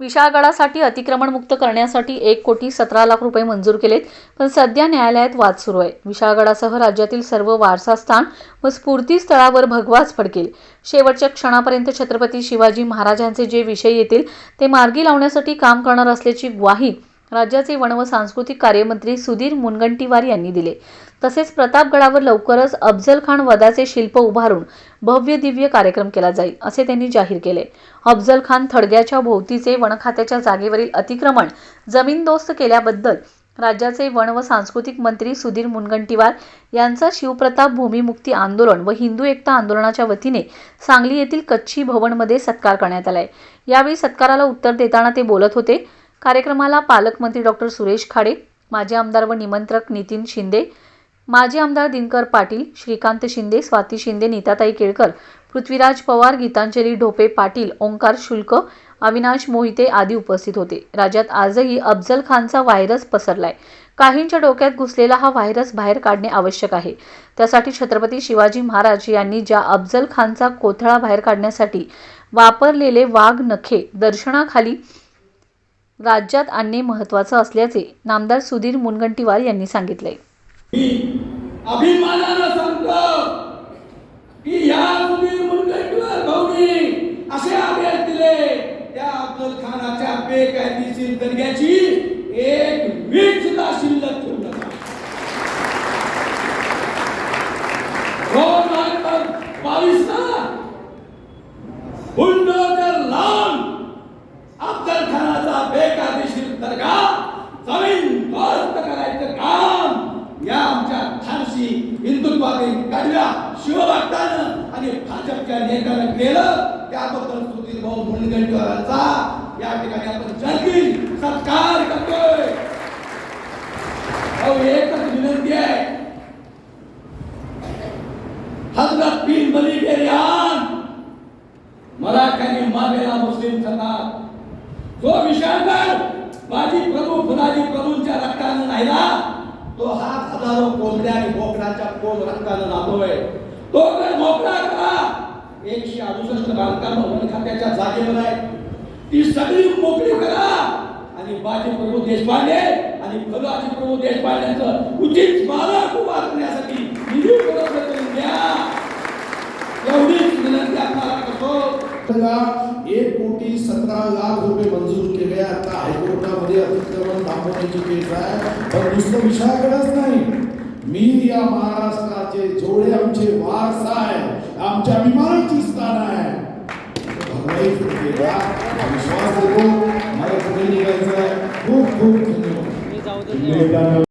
विशाळगडासाठी अतिक्रमणमुक्त करण्यासाठी एक कोटी सतरा लाख रुपये मंजूर केलेत पण सध्या न्यायालयात वाद सुरू आहे. विशाळगडासह राज्यातील सर्व वारसा स्थान व स्फूर्तीस्थळावर भगवाच फडकेल. शेवटच्या क्षणापर्यंत छत्रपती शिवाजी महाराजांचे जे विषय येतील ते मार्गी लावण्यासाठी काम करणार असल्याची ग्वाही राज्याचे वन व सांस्कृतिक कार्यमंत्री सुधीर मुनगंटीवार यांनी दिले. तसेच प्रतापगडावर लवकरच अफजल खान वधाचे शिल्प उभारून भव्य दिव्य कार्यक्रम केला जाईल असे त्यांनी जाहीर केले. अफजल खान थडग्याच्या भोवतीचे वन खात्याच्या जागेवरील अतिक्रमण जमीनदोस्त केल्याबद्दल राज्याचे वन व सांस्कृतिक मंत्री सुधीर मुनगंटीवार यांचा शिवप्रताप भूमिमुक्ती आंदोलन व हिंदू एकता आंदोलनाच्या वतीने सांगली येथील कच्छी भवनमध्ये सत्कार करण्यात आलाय. यावेळी सत्काराला उत्तर देताना ते बोलत होते कार्यक्रमाला पालकमंत्री डॉक्टर सुरेश खाडे माजी आमदार व निमंत्रक नितीन शिंदे माजी आमदार दिनकर पाटील श्रीकांत शिंदे स्वाती शिंदे नीताताई केळकर पृथ्वीराज पवार गीतांजली ढोपे पाटील ओंकार शुल्क अविनाश मोहिते आदी उपस्थित होते. राज्यात आजही अफजल खानचा व्हायरस पसरलाय. काहींच्या डोक्यात घुसलेला हा व्हायरस बाहेर काढणे आवश्यक आहे. त्यासाठी छत्रपती शिवाजी महाराज यांनी ज्या अफजल खानचा कोथळा बाहेर काढण्यासाठी वापरलेले वाघ नखे दर्शनाखाली राज्यात आणणे महत्त्वाचं असल्याचे नामदार सुधीर मुनगंटीवार यांनी सांगितले. अभिमानानं सांगतो की या सुधीर मुनगंटीवार भाऊनी असे आदेश दिले त्या अफजल खानाच्या बेकायदेशीर दर्ग्याची एक वीट सुद्धा शिल्लक हिंदुत्वादी कडव्या शिवभक्तानं आणि भाजपच्या नेत्यानं केलं त्याबद्दल सुधीर भाऊ मुनगंटीवारांचा या ठिकाणी आपण जल्दी सत्कार करतोय. भाऊ एकच विनंती आहे. हजरत बिन बली के रियान मराठ्यांनी मागेला मुस्लिम सरकार. जो विशाळगड माझी प्रभू फुलाजी प्रभूंच्या रक्तानं राहिला तो हा हजारो कोंबड्या आणि बोकडाच्या कोण रक्तानं नांदोय तो मोकळा करा एकशे अडुसष्ट बांधकाम वन खात्याच्या जागेवर आहे. ती सगळी मोकळी करा. आणि बाजी प्रभू देशपांडे आणि फुलाजी प्रभू देशपांडेचं उचित स्मारक उभारण्यासाठी करतो एक कोटी सतरा लाख रुपये मंजूर केले. आता हायकोर्टामध्ये अतिक्रमण थांबवण्याची केस आहे. पण दुसरं विषयाकडेच नाही. मी या महाराष्ट्राचे जोडे आमचे वारसा आहे. आमच्या अभिमानाची स्थान आहे. विश्वास देतो. मला पुढे निघायचं आहे. खूप खूप धन्यवाद.